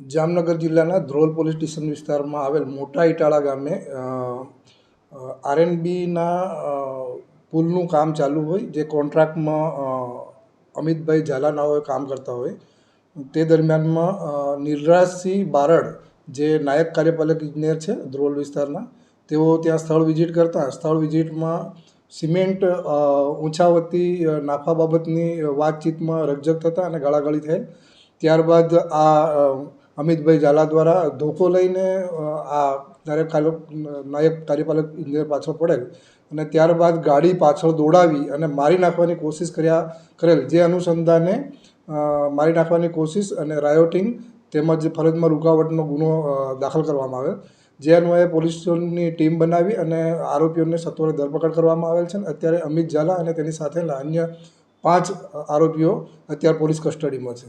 જામનગર જિલ્લાના Dhrol police station વિસ્તારમાં આવેલ મોટા ઇટાળા ગામે આરએનબીના પુલનું કામ ચાલુ હોય, જે કોન્ટ્રાક્ટમાં અમિતભાઈ ઝાલાનાઓએ કામ કરતા હોય. તે દરમિયાનમાં નિરરાજસિંહ બારડ, જે નાયક કાર્યપાલક ઇજનેર છે ધ્રોલ વિસ્તારના, તેઓ ત્યાં સ્થળ વિઝિટ કરતા. સ્થળ વિઝિટમાં સિમેન્ટ ઊંચાવતી નાફા બાબતની વાતચીતમાં રકજક થતાં અને ગાળાગાળી થયેલ. ત્યારબાદ આ અમિતભાઈ ઝાલા દ્વારા ધોકો લઈને આ નાયક કાર્ય નાયક કાર્યપાલક ઇજનેર પાછળ પડેલ અને ત્યારબાદ ગાડી પાછળ દોડાવી અને મારી નાખવાની કોશિશ કર્યા, કરેલ. જે અનુસંધાને મારી નાખવાની કોશિશ અને રાયોટિંગ તેમજ ફરજમાં રૂકાવટનો ગુનો દાખલ કરવામાં આવેલ. જે અન્વયે પોલીસની ટીમ બનાવી અને આરોપીઓને સત્વરે ધરપકડ કરવામાં આવેલ છે. અત્યારે અમિત ઝાલા અને તેની સાથેના અન્ય પાંચ આરોપીઓ અત્યારે પોલીસ કસ્ટડીમાં છે.